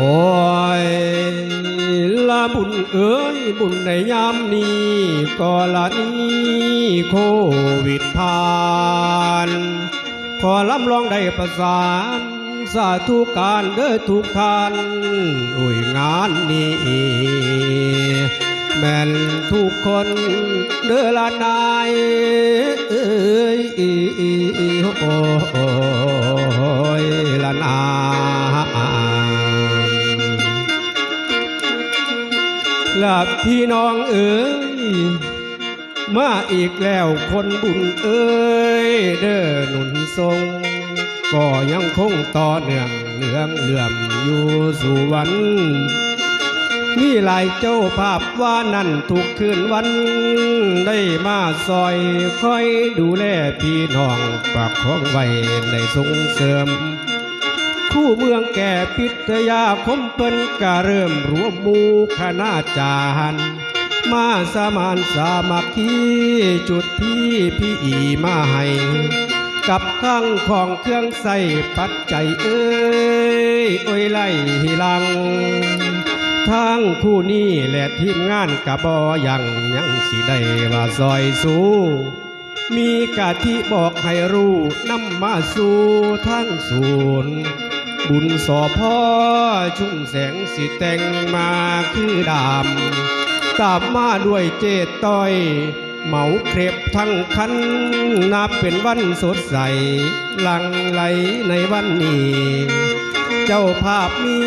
อยละบุญเอ้ยบุญในยามนี้ก็ละนี้โควิดผ่านขอลำลองได้ประสานสาธุการเด้อทุกท่านอุ้ยงานนี้แม่นทุกคนเด้อละนายเอ้ยโอ้ ลาพี่น้องเอ๋ยมาอีกแล้วคนบุญเอ้ยเด้อหนุนทรงก็ยังคงต่อเนื่องเนื่องเหลื่อมอยู่สู่วันมีหลายเจ้าภาพว่านั่นทุกคืนวัน ได้มาซอยคอยดูแลพี่น้องปากของไว้ในส่งเสริม คู่เมืองแก่พิทยาคมเปิ้นกะเริ่มรวมหมูคณาจารย์มาสมานสามัคคีจุดพี่พี่อีมาให้กับข้างของเครื่องใส่ปัจจัยเอ้ยโอ้ยไล่ลังทางคู่นี้และทีมงานกะบอยังยังสิได้ว่าซอยสู้มีกะที่บอกให้รู้นำมาสู่ทางศูนย์ บุญสอพ่อชุ่มแสงสิแต่งมาคือดำตามมาด้วยเจตต้อย เหมาเครบทั้งคันนับเป็นวันสดใส ลังไหลในวันนี้ เจ้าภาพมี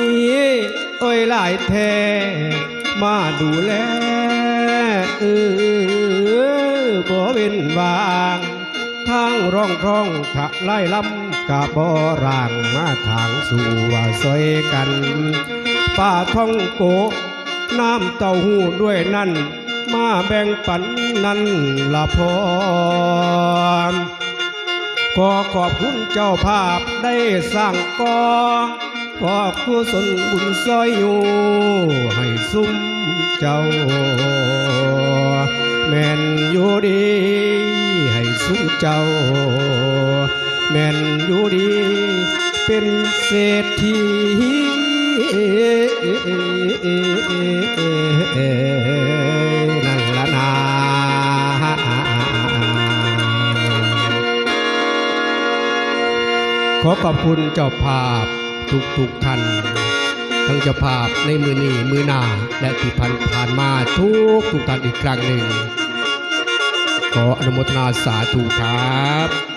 โอ้ยหลายแท้มาดูแลเออบ่เว้นวางทางร่องร่องทะไล่ลำ กะบ่ร่างมาทางสู่ว่าซอยกันป้าท่องโกน้ำเต้าหู้ด้วยนั่น มาแบ่งปันนั่นละพรขอขอบคุณเจ้าภาพได้สร้างกอขอบกุศลบุญซอยอยู่ ให้ซุ้มเจ้า แม่นอยู่ดี ให้ซุ้มเจ้า แม่นอยู่ดี เป็นเศรษฐีนั่นละนาขอขอบคุณเจ้าภาพทุกทุกท่านทั้งเจ้าภาพในมือนี้มือหน้าและที่ผ่านผ่านมาทุกทุกท่านอีกครั้งหนึ่งขออนุโมทนาสาธุครับ